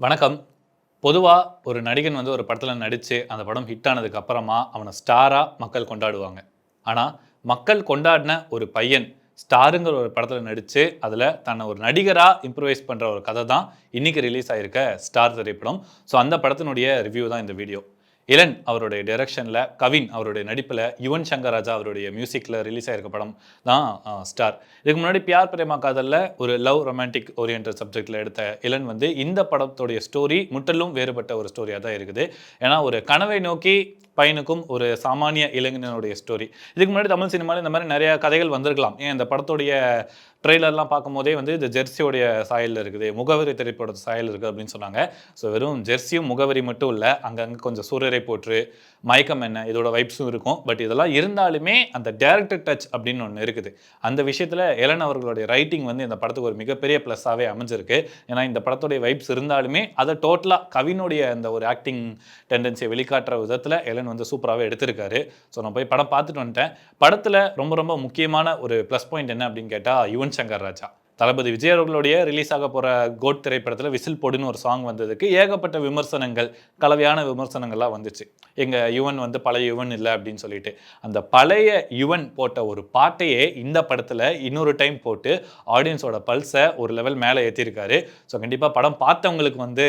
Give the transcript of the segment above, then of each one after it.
வணக்கம். பொதுவாக ஒரு நடிகன் வந்து ஒரு படத்தில் நடித்து அந்த படம் ஹிட் ஆனதுக்கு அப்புறமா அவனை ஸ்டாராக மக்கள் கொண்டாடுவாங்க. ஆனால் மக்கள் கொண்டாடின ஒரு பையன் ஸ்டாருங்கிற ஒரு படத்தில் நடித்து அதில் தன்னை ஒரு நடிகராக இம்ப்ரூவைஸ் பண்ணுற ஒரு கதை தான் இன்றைக்கி ரிலீஸ் ஆகிருக்க ஸ்டார் திரைப்படம். ஸோ அந்த படத்தினுடைய ரிவ்யூ தான் இந்த வீடியோ இளன் அவருடைய டைரக்ஷனில் கவின் அவருடைய நடிப்பில் யுவன் சங்கர் ராஜா அவருடைய மியூசிக்கில் ரிலீஸ் ஆகிருக்க படம் தான் ஸ்டார் இதுக்கு முன்னாடி பியார் பிரேமா காதலில் ஒரு லவ் ரொமான்டிக் ஓரியன்ட் சப்ஜெக்டில் எடுத்த இளன் வந்து இந்த படத்துடைய ஸ்டோரி முற்றிலும் வேறுபட்ட ஒரு ஸ்டோரியாக தான் இருக்குது. ஏன்னா ஒரு கனவை நோக்கி பையனுக்கும் ஒரு சாமானிய இளைஞனுடைய ஸ்டோரி இதுக்கு முன்னாடி தமிழ் சினிமாவில் இந்த மாதிரி நிறைய கதைகள் வந்திருக்கலாம். ஏன் இந்த படத்துடைய ட்ரெய்லர்லாம் பார்க்கும்போதே வந்து இது ஜெர்சியோடைய சாயலில் இருக்குது முகவரி திரைப்படத்து சாயல் இருக்குது அப்படின்னு சொன்னாங்க. ஸோ வெறும் ஜெர்சியும் முகவரி மட்டும் இல்லை அங்கங்கே கொஞ்சம் சூரியரை போற்று மயக்கம் என்ன இதோட வைப்ஸும் இருக்கும். பட் இதெல்லாம் இருந்தாலுமே அந்த டேரக்டர் டச் அப்படின்னு ஒன்று இருக்குது. அந்த விஷயத்தில் எலன் அவர்களுடைய ரைட்டிங் வந்து இந்த படத்துக்கு ஒரு மிகப்பெரிய ப்ளஸ்ஸாகவே அமைஞ்சிருக்கு. ஏன்னா இந்த படத்துடைய வைப்ஸ் இருந்தாலுமே அதை டோட்டலாக கவினுடைய அந்த ஒரு ஆக்டிங் டெண்டன்சியை வெளிக்காட்டுற விதத்தில் எலன் வந்து சூப்பராகவே எடுத்திருக்காரு. ஸோ நான் போய் படம் பார்த்துட்டு வந்துட்டேன். படத்தில் ரொம்ப ரொம்ப முக்கியமான ஒரு ப்ளஸ் பாயிண்ட் என்ன அப்படின்னு கேட்டால் யுவன் சங்கர் ராஜா. தளபதி விஜய் அவர்களுடைய ரிலீஸ் ஆக போகிற கோட் திரைப்படத்தில் விசில் போடுன்னு ஒரு சாங் வந்ததுக்கு ஏகப்பட்ட விமர்சனங்கள் கலவையான விமர்சனங்கள்லாம் வந்துச்சு. எங்கள் யுவன் வந்து பழைய யுவன் இல்லை அப்படின்னு சொல்லிட்டு. அந்த பழைய யுவன் போட்ட ஒரு பாட்டையே இந்த படத்தில் இன்னொரு டைம் போட்டு ஆடியன்ஸோட பல்ஸை ஒரு லெவல் மேலே ஏற்றிருக்காரு ஸோ கண்டிப்பாக படம் பார்த்தவங்களுக்கு வந்து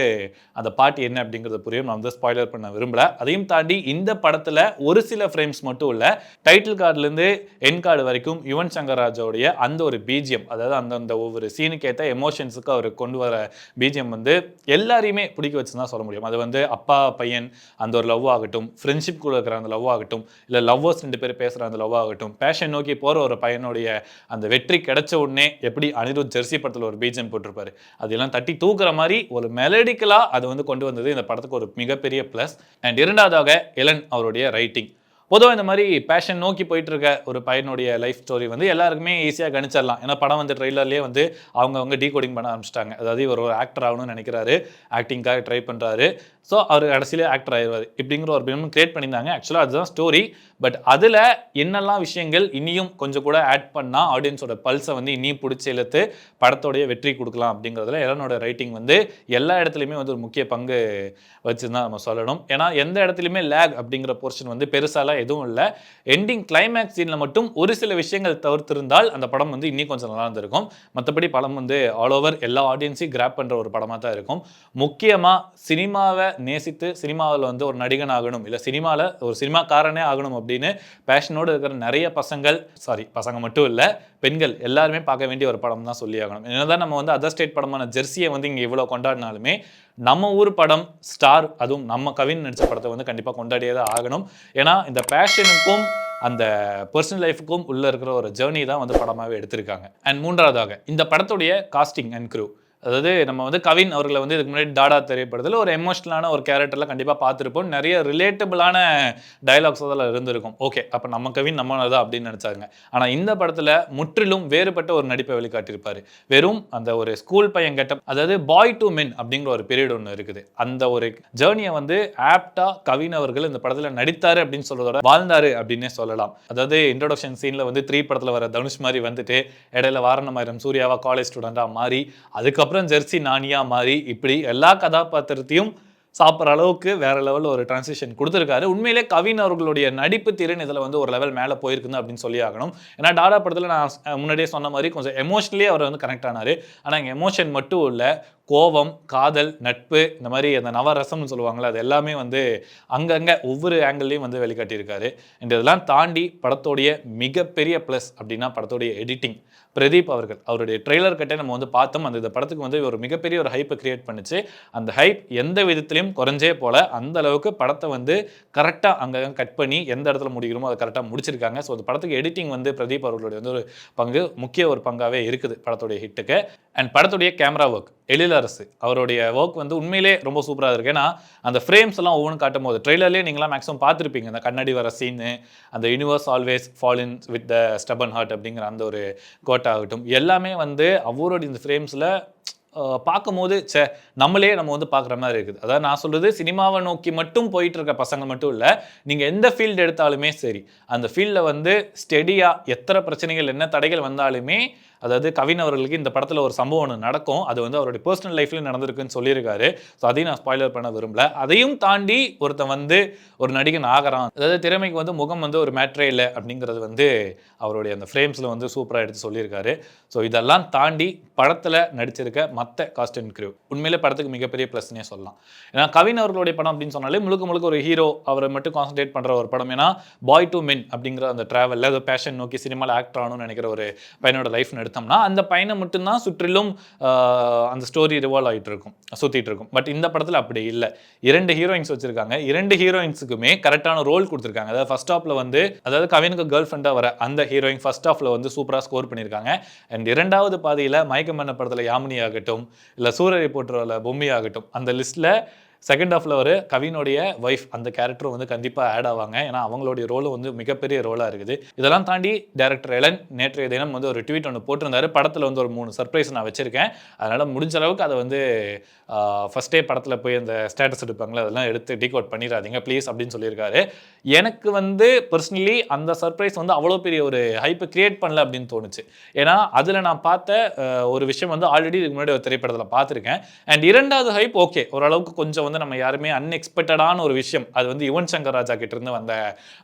அந்த பாட்டு என்ன அப்படிங்கிறது புரியும். நான் வந்து ஸ்பாய்லர் பண்ண விரும்பல. அதையும் தாண்டி இந்த படத்தில் ஒரு சில ஃப்ரேம்ஸ் மட்டும் இல்லை டைட்டில் கார்டுலேருந்து என் கார்டு வரைக்கும் யுவன் சங்கர் ராஜாவுடைய அந்த ஒரு பிஜிஎம் அதாவது அந்தந்த ஒவ்வொரு சீனுக்கு ஏற்ற எமோஷன்ஸுக்கு அவர் கொண்டு வர பிஜிஎம் வந்து எல்லாரையுமே பிடிக்க வச்சு தான் சொல்ல முடியும். அது வந்து அப்பா பையன் அந்த ஒரு லவ் ஆகட்டும் ஃப்ரெண்ட்ஷிப் கூட இருக்கிற அந்த லவ் ஆகட்டும் இல்லை லவ்வர்ஸ் ரெண்டு பேர் பேசுகிற அந்த லவ் ஆகட்டும் பேஷன் நோக்கி போகிற ஒரு பையனுடைய அந்த வெற்றி கிடைச்ச உடனே எப்படி அனிருத் ஜெர்சி படத்தில் ஒரு பிஜிஎம் போட்டிருப்பாரு அதெல்லாம் தட்டி தூக்குற மாதிரி ஒரு மெலடிக்கலாக அது வந்து கொண்டு வந்தது இந்த படத்துக்கு ஒரு மிகப்பெரிய ப்ளஸ் அண்ட் இரண்டாவதாக எலன் அவருடைய ரைட்டிங் பொதுவாக இந்த மாதிரி பேஷன் நோக்கி போயிட்டு இருக்க ஒரு பையனுடைய லைஃப் ஸ்டோரி வந்து எல்லாருக்குமே ஈஸியாக கணிச்சிடலாம். ஏன்னா படம் வந்து ட்ரெய்லர்லேயே வந்து அவங்க அவங்க டீகோடிங் பண்ண ஆரம்பிச்சிட்டாங்க. அதாவது இவர் ஒரு ஆக்டர் ஆகணும்னு நினைக்கிறாரு. ஆக்டிங்காக ட்ரை பண்ணுறாரு ஸோ அவர் கடைசியிலே ஆக்டர் ஆயிடுவார் இப்படிங்கிற ஒரு பிலிம் கிரியேட் பண்ணியிருந்தாங்க. ஆக்சுவலாக அதுதான் ஸ்டோரி பட் அதில் என்னெல்லாம் விஷயங்கள் இனியும் கொஞ்சம் கூட ஆட் பண்ணால் ஆடியன்ஸோட பல்ஸை வந்து இனியும் பிடிச்சி இழுத்து படத்தோடைய வெற்றி கொடுக்கலாம் அப்படிங்கிறதுல எலனோட ரைட்டிங் வந்து எல்லா இடத்துலையுமே வந்து ஒரு முக்கிய பங்கு வச்சு தான் நம்ம சொல்லணும். ஏன்னா எந்த இடத்துலையுமே லேக் அப்படிங்கிற போர்ஷன் வந்து பெருசாலாம் எதுவும் இல்லை. எண்டிங் கிளைமேக்ஸ் சீனில் மட்டும் ஒரு சில விஷயங்கள் தவிர்த்திருந்தால் அந்த படம் வந்து இன்னும் கொஞ்சம் நல்லா இருந்திருக்கும். மற்றபடி படம் வந்து ஆல் ஓவர் எல்லா ஆடியன்ஸையும் கிராப் பண்ணுற ஒரு படமாக தான் இருக்கும். முக்கியமாக சினிமாவை நேசித்து சினிமாவில் வந்து ஒரு நடிகன் ஆகணும். இல்லை சினிமாவில் ஒரு சினிமாக்காரனே ஆகணும் அப்படின்னு பேஷனோடு இருக்கிற நிறைய பசங்கள் சாரி பசங்க மட்டும் இல்லை பெண்கள் எல்லாருமே பார்க்க வேண்டிய ஒரு படம் தான் சொல்லி ஆகணும். என்னதான் நம்ம வந்து அதர் ஸ்டேட் படமான ஜெர்சியை வந்து இங்கே இவ்வளோ கொண்டாடினாலுமே நம்ம ஊர் படம் ஸ்டார் அதுவும் நம்ம கவின் நடித்த படத்தை வந்து கண்டிப்பாக கொண்டாடியே தான் ஆகணும். ஏன்னா இந்த பேஷனுக்கும் அந்த பர்சனல் லைஃபுக்கும் உள்ளே இருக்கிற ஒரு ஜேர்னி தான் வந்து படமாகவே எடுத்திருக்காங்க. அண்ட் மூன்றாவதாக இந்த படத்துடைய காஸ்டிங் அண்ட் க்ரூ அதாவது நம்ம வந்து கவின் அவர்களை வந்து இதுக்கு முன்னாடி டாடா திரைப்படத்தில் ஒரு எமோஷ்னலான ஒரு கேரக்டரில் கண்டிப்பாக பார்த்துருப்போம். நிறைய ரிலேட்டபிளான டைலாக்ஸ் அதில் இருந்திருக்கும். ஓகே அப்போ நம்ம கவின் நம்ம தான் அப்படின்னு நினச்சாங்க. ஆனால் இந்த படத்தில் முற்றிலும் வேறுபட்ட ஒரு நடிப்பை வெளிக்காட்டியிருப்பார். வெறும் அந்த ஒரு ஸ்கூல் பையன் கெட்டப் அதாவது பாய் டு மென் அப்படிங்கிற ஒரு பீரியட் ஒன்று இருக்குது. அந்த ஒரு ஜேர்னியை வந்து ஆப்டாக கவின் அவர்கள் இந்த படத்தில் நடித்தார் அப்படின்னு சொல்றதோட வாழ்ந்தாரு அப்படின்னே சொல்லலாம். அதாவது இன்ட்ரொடக்ஷன் சீனில் வந்து த்ரீ படத்தில் வர தனுஷ் மாதிரி வந்துட்டு இடையில வாரணமாயிரம் சூர்யாவா காலேஜ் ஸ்டூடெண்ட்டாக மாறி அதுக்கப்புறம் ஜெர்சி நானியா மாதிரி இப்படி எல்லா கதாபாத்திரத்தையும் சாப்பிட்ற அளவுக்கு வேற லெவலில் ஒரு டிரான்சிஷன் கொடுத்துருக்காரு. உண்மையிலே கவின் அவர்களுடைய நடிப்பு திறன் இதில் வந்து ஒரு லெவல் மேலே போயிருக்குது அப்படின்னு சொல்லி ஆகணும். ஏன்னா டாடா படத்தில் நான் முன்னாடியே சொன்ன மாதிரி கொஞ்சம் எமோஷனலி அவர் வந்து கனெக்ட் ஆனார். ஆனால் எங்கள் எமோஷன் மட்டும் இல்லை கோபம் காதல் நட்பு இந்த மாதிரி அந்த நவரசம்னு சொல்லுவாங்களே அது எல்லாமே வந்து அங்கங்கே ஒவ்வொரு ஆங்கிள்லையும் வந்து வெளிக்காட்டியிருக்காரு. இந்த இதெல்லாம் தாண்டி படத்தோடைய மிகப்பெரிய ப்ளஸ் அப்படின்னா படத்தோடைய எடிட்டிங் பிரதீப் அவர்கள் அவருடைய ட்ரெய்லர் கட்டே நம்ம வந்து பார்த்தோம். அந்த இந்த படத்துக்கு வந்து ஒரு மிகப்பெரிய ஒரு ஹைப்பை கிரியேட் பண்ணுச்சு. அந்த ஹைப் எந்த விதத்துலையும் குறைஞ்சே போல அந்த அளவுக்கு படத்தை வந்து கரெக்டாக அங்கே கட் பண்ணி எந்த இடத்துல முடிக்கிறோமோ அதை கரெக்டாக முடிச்சிருக்காங்க. ஸோ அந்த படத்துக்கு எடிட்டிங் வந்து பிரதீப் அவர்களுடைய வந்து ஒரு பங்கு முக்கிய ஒரு பங்காகவே இருக்குது படத்துடைய ஹிட்டுக்கு அண்ட் படத்துடைய கேமரா ஒர்க் எழிலரசு அவருடைய ஒர்க் வந்து உண்மையிலே ரொம்ப சூப்பராக இருக்குது ஏன்னா அந்த ஃப்ரேம்ஸ் எல்லாம் ஒவ்வொன்றும் காட்டும் போது ட்ரெய்லர்லேயே நீங்களாம் மேக்ஸிமம் பார்த்துருப்பீங்க. அந்த கண்ணாடி வர சீனு அந்த universe always falls in with the stubborn heart அப்படிங்கிற அந்த ஒரு கோட் ஆகட்டும். எல்லாமே வந்து அவருடைய இந்த ஃப்ரேம்ஸில் பார்க்கும்போது சே நம்மளே நம்ம வந்து பார்க்குற மாதிரி இருக்குது. அதாவது நான் சொல்கிறது சினிமாவை நோக்கி மட்டும் போயிட்டு இருக்க பசங்க மட்டும் இல்லை நீங்கள் எந்த ஃபீல்டு எடுத்தாலுமே சரி அந்த ஃபீல்டில் வந்து ஸ்டெடியாக எத்தனை பிரச்சனைகள் என்ன தடைகள் வந்தாலுமே அதாவது கவின் அவர்களுக்கு இந்த படத்தில் ஒரு சம்பவம் ஒன்று நடக்கும். அது வந்து அவருடைய பர்சனல் லைஃப்லேயும் நடந்திருக்குன்னு சொல்லியிருக்காரு. ஸோ அதையும் நான் ஸ்பாய்லர் பண்ண விரும்பல. அதையும் தாண்டி ஒருத்தன் வந்து ஒரு நடிகன் ஆகிறான். அதாவது திறமைக்கு வந்து முகம் வந்து ஒரு மேட்ரே இல்லை அப்படிங்கிறது வந்து அவருடைய அந்த ஃப்ரேம்ஸில் வந்து சூப்பராக எடுத்து சொல்லியிருக்காரு. ஸோ இதெல்லாம் தாண்டி படத்தில் நடிச்சிருக்க மற்ற காஸ்ட் அண்ட் க்ரூ உண்மையிலே படத்துக்கு மிகப்பெரிய ப்ளஸ்னே சொல்லலாம். ஏன்னா கவின் அவர்களுடைய படம் அப்படின்னு சொன்னாலே முழுக்க முழுக்க ஒரு ஹீரோ அவரை மட்டும் கான்சன்ட்ரேட் பண்ணுற ஒரு படம். ஏன்னா பாய் டு மென் அப்படிங்கிற அந்த ட்ராவலில் அது பேஷன் நோக்கி சினிமாவில் ஆக்டர் ஆகணும்னு நினைக்கிற ஒரு பையனோட லைஃப் லைஃப்னு எடுத்தோம்னா அந்த பையனை மட்டும்தான் சுற்றிலும் அந்த ஸ்டோரி ரிவால்வ் ஆகிட்டு இருக்கும் சுற்றிட்டு இருக்கும் பட் இந்த படத்தில் அப்படி இல்லை. இரண்டு ஹீரோயின்ஸ் வச்சுருக்காங்க. இரண்டு ஹீரோயின்ஸுக்குமே கரெக்டான ரோல் கொடுத்துருக்காங்க. அதாவது ஃபர்ஸ்ட் ஆஃபில் வந்து அதாவது கவினுக்கு கேர்ள் ஃப்ரெண்டாக வர அந்த ஹீரோயின் ஃபஸ்ட் ஆஃபில் வந்து சூப்பராக ஸ்கோர் பண்ணியிருக்காங்க. அண்ட் இரண்டாவது பாதியில் மயக்கமன்ன படத்தில் யாமினி ஆகட்டும் இல்லை சூரரை போட்டுறல பொம்மி ஆகட்டும் அந்த லிஸ்ட்டில் செகண்ட் ஆஃப்ல ஒரு கவினுடைய ஒய்ஃப் அந்த கேரக்டரும் வந்து கண்டிப்பாக ஆட் ஆவாங்க. ஏன்னா அவங்களுடைய ரோலும் வந்து மிகப்பெரிய ரோலாக இருக்குது. இதெல்லாம் தாண்டி டேரக்டர் எலன் நேற்றைய தினம் வந்து ஒரு ட்வீட் ஒன்று போட்டிருந்தாரு. படத்தில் வந்து ஒரு மூணு சர்ப்ரைஸ் நான் வச்சிருக்கேன். அதனால் முடிஞ்ச அளவுக்கு அதை வந்து ஃபஸ்ட்டே படத்தில் போய் அந்த ஸ்டேட்டஸ் எடுப்பாங்களே அதெல்லாம் எடுத்து டீகோட் பண்ணிடாதீங்க ப்ளீஸ் அப்படின்னு சொல்லியிருக்காரு. எனக்கு வந்து பர்சனலி அந்த சர்ப்ரைஸ் வந்து அவ்வளோ பெரிய ஒரு ஹைப்பை கிரியேட் பண்ணல அப்படின்னு தோணுச்சு. ஏன்னா அதில் நான் பார்த்த ஒரு விஷயம் வந்து ஆல்ரெடி இதுக்கு முன்னாடி ஒரு திரைப்படத்தில் பார்த்துருக்கேன். அண்ட் இரண்டாவது ஹைப் ஓகே ஓரளவுக்கு கொஞ்சம் வந்து நம்ம யாருமே அன்எக்ஸ்பெக்டடான ஒரு விஷயம் அது வந்து யுவன் சங்கர் ராஜா கிட்ட இருந்து வந்த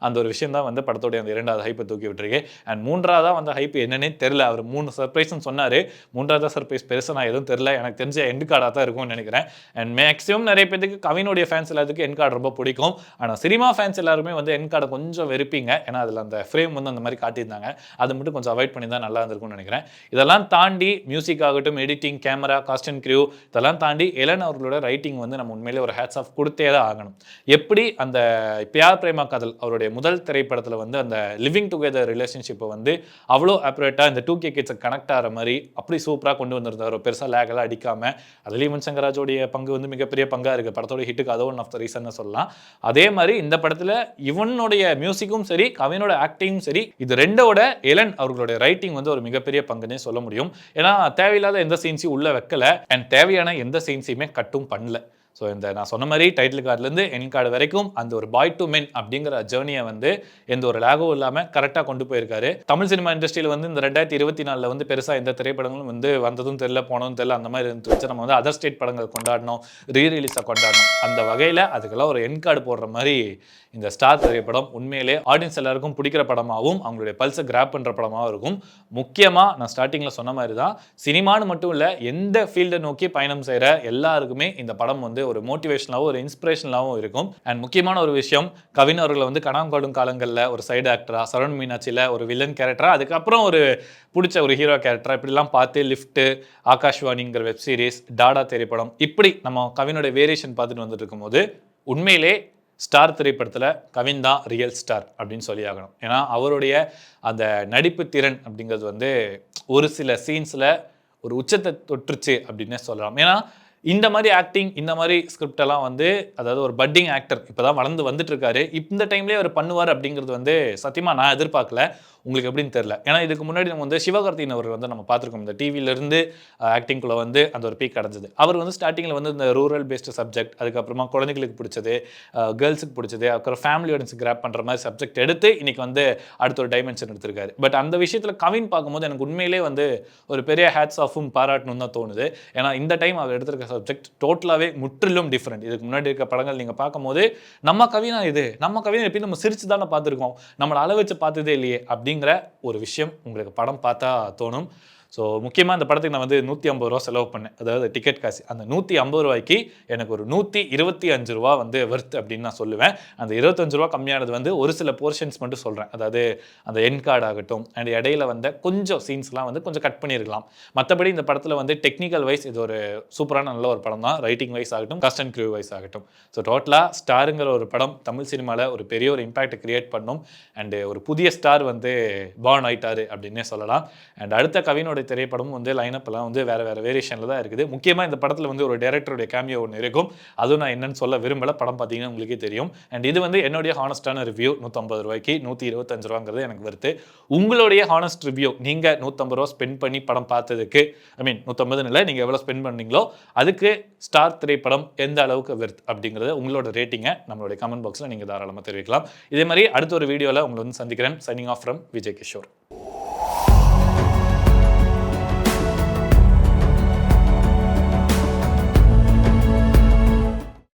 அந்த ஒரு விஷயம் தான் வந்து படத்துடைய அந்த இரண்டாவது ஹைப்பை தூக்கி விட்டுருக்கு. அண்ட் மூன்றாவது வந்த ஹைப் என்னன்னே தெரில அவர் மூணு சர்ப்ரைஸ்னு சொன்னார். மூன்றாவது சர்ப்ரைஸ் பெருசாக நான் எதுவும் தெரில எனக்கு தெரிஞ்ச எண்டு கார்டாக தான் இருக்கும்னு நினைக்கிறேன். அண்ட் மேக்ஸிமம் நிறைய பேருக்கு கவினுடைய ஃபேன்ஸ் எல்லாத்துக்கும் என் கார்டு ரொம்ப பிடிக்கும். ஆனால் சினிமா ஃபேன்ஸ் எல்லாருமே வந்து என் கார்டை கொஞ்சம் வெறுப்பீங்க. ஏன்னா அதில் அந்த ஃப்ரேம் வந்து அந்த மாதிரி காட்டியிருந்தாங்க. அது மட்டும் கொஞ்சம் அவாய்ட் பண்ணி தான் நல்லா இருந்திருக்கும்னு நினைக்கிறேன். இதெல்லாம் தாண்டி மியூசிக் ஆகட்டும் editing camera cast and crew இதெல்லாம் தாண்டி எலன் அவர்களோட ரைட்டிங் வந்து நம்ம உண்மையிலே ஒரு ஹேட்ஸ் ஆஃப் கொடுத்தே தான் ஆகணும். எப்படி அந்த பியார் பிரேமா கதல் அவருடைய முதல் திரைப்படத்தில் வந்து அந்த லிவிங் டுகெதர் ரிலேஷன்ஷிப்பை வந்து அவ்வளோ அப்ரேட்டாக இந்த டூ கே கிட்ஸை கனெக்ட் ஆகிற மாதிரி அப்படி சூப்பராக கொண்டு வந்திருந்தார். பெருசாக லேகெல்லாம் அடிக்காமல் அதுலேயும் யுவன் சங்கராஜோடைய பங்கு வந்து மிகப்பெரிய பங்காக இருக்குது படத்தோட ஹிட்டுக்கு அது ஒன் ஆஃப் த ரீசன் சொல்லலாம். அதே மாதிரி இந்த படத்தில் இவனுடைய மியூசிக்கும் சரி கவினோட ஆக்டிங்கும் சரி இது ரெண்டோட எலன் அவர்களுடைய ரைட்டிங் வந்து ஒரு மிகப்பெரிய பங்குன்னே சொல்ல முடியும். ஏன்னா தேவையில்லாத எந்த சீன்ஸையும் உள்ள வைக்கல. அண்ட் தேவையான எந்த சீன்ஸையுமே கட்டும் பண்ணல. ஸோ இந்த நான் சொன்ன மாதிரி டைட்டில் கார்டுலேருந்து என் கார்டு வரைக்கும் அந்த ஒரு பாய் டு மென் அப்படிங்கிற ஜேர்னியை வந்து எந்த ஒரு லேகும் இல்லாமல் கரெக்டாக கொண்டு போயிருக்காரு. தமிழ் சினிமா இண்டஸ்ட்ரியில் வந்து இந்த ரெண்டாயிரத்தி இருபத்தி நாலில் வந்து பெருசாக எந்த திரைப்படங்களும் வந்து வந்ததும் தெரியல போனதும் தெரியல. அந்த மாதிரி இருந்துச்சு. நம்ம வந்து அதர் ஸ்டேட் படங்கள் கொண்டாடணும் ரீ ரிலீஸை கொண்டாடணும். அந்த வகையில் அதுக்கெல்லாம் ஒரு என் கார்டு போடுற மாதிரி இந்த ஸ்டார் திரைப்படம் உண்மையிலே ஆடியன்ஸ் எல்லாருக்கும் பிடிக்கிற படமாகவும் அவங்களுடைய பல்ஸை கிராப் பண்ணுற படமாகவும் இருக்கும். முக்கியமாக நான் ஸ்டார்டிங்கில் சொன்ன மாதிரி தான் சினிமான்னு மட்டும் இல்லை எந்த ஃபீல்டை நோக்கி பயணம் செய்கிற எல்லாருக்குமே இந்த படம் வந்து ஒரு மோட்டிவேஷனாகவும் ஒரு இன்ஸ்பிரேஷனாகவும் இருக்கும். அண்ட் முக்கியமான ஒரு விஷயம் கவின் அவர்களை வந்து கனாங்காடும் காலங்களில் ஒரு சைடு ஆக்டராக சரண் மீனாட்சியில் ஒரு வில்லன் கேரக்டரா அதுக்கப்புறம் ஒரு பிடிச்ச ஒரு ஹீரோ கேரக்டரா இப்படிலாம் பார்த்து லிஃப்ட்டு ஆகாஷ்வாணிங்கிற வெப் சீரிஸ் டாடா திரைப்படம் இப்படி நம்ம கவினோட வேரியேஷன் பார்த்துட்டு வந்துட்டு இருக்கும்போது உண்மையிலே ஸ்டார் திரைப்படத்தில் கவின் தான் ரியல் ஸ்டார் அப்படின்னு சொல்லி ஆகணும். ஏன்னா அவருடைய அந்த நடிப்பு திறன் அப்படிங்கிறது வந்து ஒரு சில சீன்ஸில் ஒரு உச்சத்தை தொற்றுச்சு அப்படின்னே சொல்லலாம். ஏன்னா இந்த மாதிரி ஆக்டிங் இந்த மாதிரி ஸ்கிரிப்ட் எல்லாம் வந்து அதாவது ஒரு பட்டிங் ஆக்டர் இப்போ தான் வளர்ந்து வந்துட்டு இருக்காரு இந்த டைம்லேயே அவர் பண்ணுவார் அப்படிங்கிறது வந்து சத்தியமாக நான் எதிர்பார்க்கல. உங்களுக்கு எப்படின்னு தெரியல. ஏன்னா இதுக்கு முன்னாடி நம்ம வந்து சிவகார்த்தியின் அவர் வந்து நம்ம பார்த்துருக்கோம். இந்த டிவியிலேருந்து ஆக்டிங்குள்ளே வந்து அந்த ஒரு பீக் அடைஞ்சது. அவர் வந்து ஸ்டார்டிங்கில் வந்து இந்த ரூரல் பேஸ்டு சப்ஜெக்ட் அதுக்கப்புறமா குழந்தைகளுக்கு பிடிச்சது கேர்ள்ஸுக்கு பிடிச்சது அப்புறம் ஃபேமிலி ஆடியன்ஸ் கிராப் பண்ணுற மாதிரி சப்ஜெக்ட் எடுத்து இன்னைக்கு வந்து அடுத்த ஒரு டைமென்ஷன் எடுத்திருக்காரு. பட் அந்த விஷயத்தில் கவின் பார்க்கும்போது எனக்கு உண்மையிலே வந்து ஒரு பெரிய ஹேட்ஸ் ஆஃபும் பாராட்டணும் தான் தோணுது. ஏன்னா இந்த டைம் அவர் எடுத்திருக்க சப்ஜெக்ட் டோட்டலாகவே முற்றிலும் டிஃப்ரெண்ட் இதுக்கு முன்னாடி இருக்க படங்கள் நீங்கள் பார்க்கும்போது நம்ம கவினா இது நம்ம கவினா எப்படி நம்ம சிரிச்சு தானே பார்த்துருக்கோம் நம்மளை அளவச்சு பார்த்ததே இல்லையே அப்படிங்கிற ஒரு விஷயம் உங்களுக்கு படம் பார்த்தா தோணும். ஸோ முக்கியமாக இந்த படத்துக்கு நான் வந்து நூற்றி ஐம்பது ரூபா செலவு பண்ணேன். அதாவது டிக்கெட் காசு. அந்த நூற்றி ஐம்பது ரூபாய்க்கு எனக்கு ஒரு நூற்றி இருபத்தி அஞ்சு ரூபா வந்து வர்த் அப்படின்னு நான் சொல்லுவேன். அந்த இருபத்தஞ்சு ரூபா கம்மியானது வந்து ஒரு சில போர்ஷன்ஸ் மட்டும் சொல்கிறேன் அதாவது அந்த என் கார்டு ஆகட்டும் அண்ட் இடையில வந்த கொஞ்சம் சீன்ஸ்லாம் வந்து கொஞ்சம் கட் பண்ணியிருக்கலாம் மற்றபடி இந்த படத்தில் வந்து டெக்னிக்கல் வைஸ் இது ஒரு சூப்பரான நல்ல ஒரு படம் தான் ரைட்டிங் வைஸ் ஆகட்டும் கஸ்ட் அண்ட் க்ரூ வைஸ் ஆகட்டும். ஸோ டோட்டலாக ஸ்டாருங்கிற ஒரு படம் தமிழ் சினிமாவில் ஒரு பெரிய ஒரு இம்பாக்ட் கிரியேட் பண்ணும். அண்டு ஒரு புதிய ஸ்டார் வந்து பார்ன் ஆயிட்டாரு அப்படின்னே சொல்லலாம். அண்ட் அடுத்த கவினோட திரைப்படமும் வந்து லைனப்லாம் வந்து வேற வேற வேரியேஷனில் தான் இருக்குது. முக்கியமாக இந்த படத்தில் வந்து ஒரு டேரக்டருடைய கேமியோ ஒன்று இருக்கும். அதுவும் நான் என்னன்னு சொல்ல விரும்பல. படம் பார்த்தீங்கன்னா உங்களுக்கே தெரியும். அண்ட் இது வந்து என்னுடைய ஹானஸ்டான ரிவ்யூ நூற்றம்பது ரூபாய்க்கு நூற்றி இருபத்தஞ்சு ரூபாங்கிறது எனக்கு வருது உங்களுடைய ஹானஸ்ட் ரிவ்யூ நீங்கள் நூற்றம்பது ரூபா ஸ்பெண்ட் பண்ணி படம் பார்த்ததுக்கு ஐ மீன் நூற்றம்பதுன்னு இல்லை நீங்கள் எவ்வளோ ஸ்பெண்ட் பண்ணீங்களோ அதுக்கு ஸ்டார் திரைப்படம் எந்த அளவுக்கு வெர்த் அப்படிங்கிறத உங்களோட ரேட்டிங்கை நம்மளுடைய கமெண்ட் பாக்ஸில் நீங்கள் தாராளமாக தெரிவிக்கலாம். இதே மாதிரி அடுத்த ஒரு வீடியோவில் உங்களை வந்து சந்திக்கிறேன். Signing off from Vijay Kishore.